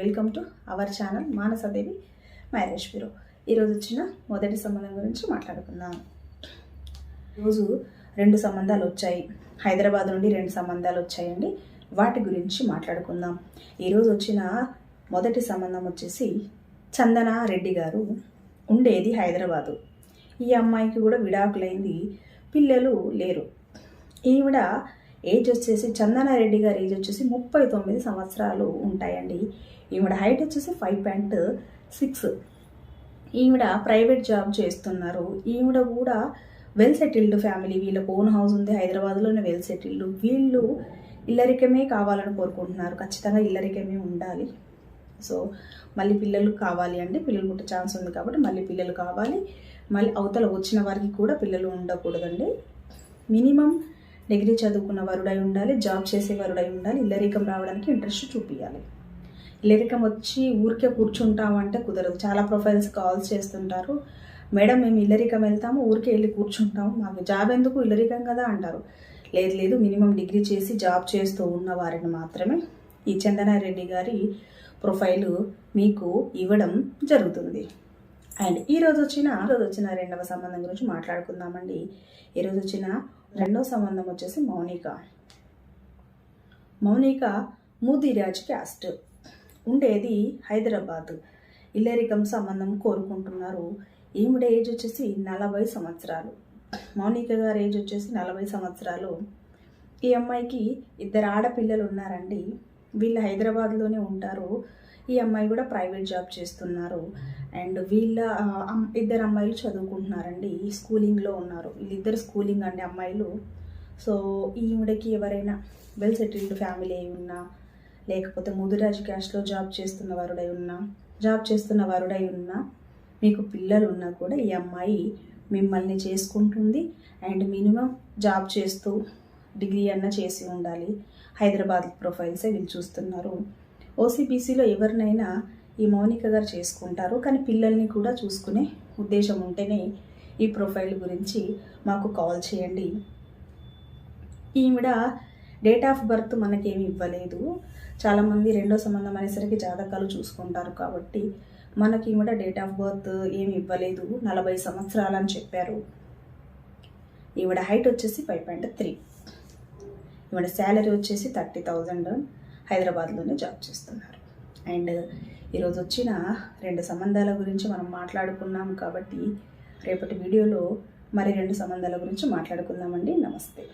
Welcome to our channel Manasadevi marriage bureau ఈరోజు వచ్చిన మొదటి సంబంధం గురించి మాట్లాడుకుందాం. ఈరోజు రెండు సంబంధాలు వచ్చాయి. హైదరాబాద్ నుండి రెండు సంబంధాలు వచ్చాయండి. వాటి గురించి మాట్లాడుకుందాం. ఈరోజు వచ్చిన మొదటి సంబంధం వచ్చేసి చందన రెడ్డి గారు ఉండేది హైదరాబాదు. ఈ అమ్మాయికి కూడా విడాకులైంది. పిల్లలు లేరు. ఈవిడ ఏజ్ వచ్చేసి చందనారెడ్డి గారి ఏజ్ వచ్చేసి ముప్పై తొమ్మిది సంవత్సరాలు ఉంటాయండి. ఈవిడ హైట్ వచ్చేసి ఫైవ్ పాయింట్ సిక్స్. ఈవిడ ప్రైవేట్ జాబ్ చేస్తున్నారు. ఈవిడ కూడా వెల్ సెటిల్డ్ ఫ్యామిలీ. వీళ్ళకు ఓన్ హౌస్ ఉంది హైదరాబాద్లోనే వెల్ సెటిల్డ్. వీళ్ళు ఇల్లరికమే కావాలని కోరుకుంటున్నారు. ఖచ్చితంగా ఇల్లరికమే ఉండాలి. సో మళ్ళీ పిల్లలు కావాలి అంటే పిల్లలు పుట్టే ఛాన్స్ ఉంది కాబట్టి మళ్ళీ పిల్లలు కావాలి. మళ్ళీ అవతల వచ్చిన వారికి కూడా పిల్లలు ఉండకూడదండి. మినిమం డిగ్రీ చదువుకున్న వరుడై ఉండాలి జాబ్ చేసే వరుడై ఉండాలి ఇల్లరికం రావడానికి ఇంట్రెస్ట్ చూపించాలి ఇల్లరికం వచ్చి ఊరికే కూర్చుంటామంటే కుదరదు. చాలా ప్రొఫైల్స్ కాల్స్ చేస్తుంటారు. మేడం మేము ఇల్లరికం వెళ్తాము ఊరికే వెళ్ళి కూర్చుంటాము. మాకు జాబ్ ఎందుకు? ఇల్లరికం కదా అంటారు. లేదు లేదు మినిమం డిగ్రీ చేసి జాబ్ చేస్తూ ఉన్న వారిని మాత్రమే ఈ చందనారెడ్డి గారి ప్రొఫైలు మీకు ఇవ్వడం జరుగుతుంది. అండ్ ఈరోజు వచ్చిన ఈరోజు వచ్చిన రెండవ సంబంధం గురించి మాట్లాడుకుందామండి. ఈరోజు వచ్చిన రెండవ సంబంధం వచ్చేసి మౌనిక. మౌనిక మూదిరాజ్ క్యాస్ట్ ఉండేది హైదరాబాద్. ఇల్లరికం సంబంధం కోరుకుంటున్నారు. ఈవిడ ఏజ్ వచ్చేసి నలభై సంవత్సరాలు. మౌనిక గారి ఏజ్ వచ్చేసి నలభై సంవత్సరాలు. ఈ అమ్మాయికి ఇద్దరు ఆడపిల్లలు ఉన్నారండి. వీళ్ళు హైదరాబాద్లోనే ఉంటారు. ఈ అమ్మాయి కూడా ప్రైవేట్ జాబ్ చేస్తున్నారు. అండ్ వీళ్ళ ఇద్దరు అమ్మాయిలు చదువుకుంటున్నారండి. స్కూలింగ్లో ఉన్నారు. వీళ్ళిద్దరు స్కూలింగ్ అండి అమ్మాయిలు. సో ఈవిడకి ఎవరైనా వెల్ సెటిల్డ్ ఫ్యామిలీ అయి ఉన్నా లేకపోతే ముదిరాజు క్యాస్ట్లో జాబ్ చేస్తున్న వారుడై ఉన్నా జాబ్ చేస్తున్న వారుడై ఉన్నా మీకు పిల్లలు ఉన్నా కూడా ఈ అమ్మాయి మిమ్మల్ని చేసుకుంటుంది. అండ్ మినిమం జాబ్ చేస్తూ డిగ్రీ అన్న చేసి ఉండాలి. హైదరాబాద్ ప్రొఫైల్సే వీళ్ళు చూస్తున్నారు. ఓసీబీసీలో ఎవరినైనా ఈ మౌనిక గారు చేసుకుంటారు. కానీ పిల్లల్ని కూడా చూసుకునే ఉద్దేశం ఉంటేనే ఈ ప్రొఫైల్ గురించి మాకు కాల్ చేయండి. ఈవిడ డేట్ ఆఫ్ బర్త్ మనకేమి ఇవ్వలేదు. చాలామంది రెండో సంబంధం అనేసరికి జాతకాలు చూసుకుంటారు కాబట్టి మనకి ఈవిడ డేట్ ఆఫ్ బర్త్ ఏమి ఇవ్వలేదు. నలభై సంవత్సరాలు అని చెప్పారు. ఈవిడ హైట్ వచ్చేసి ఫైవ్ పాయింట్ త్రీ. ఈవిడ శాలరీ వచ్చేసి థర్టీ థౌజండ్ హైదరాబాద్లోనే జాబ్ చేస్తున్నారు. అండ్ ఈరోజు వచ్చిన రెండు సంబంధాల గురించి మనం మాట్లాడుకున్నాం కాబట్టి రేపటి వీడియోలో మరి రెండు సంబంధాల గురించి మాట్లాడుకుందామండి. నమస్తే.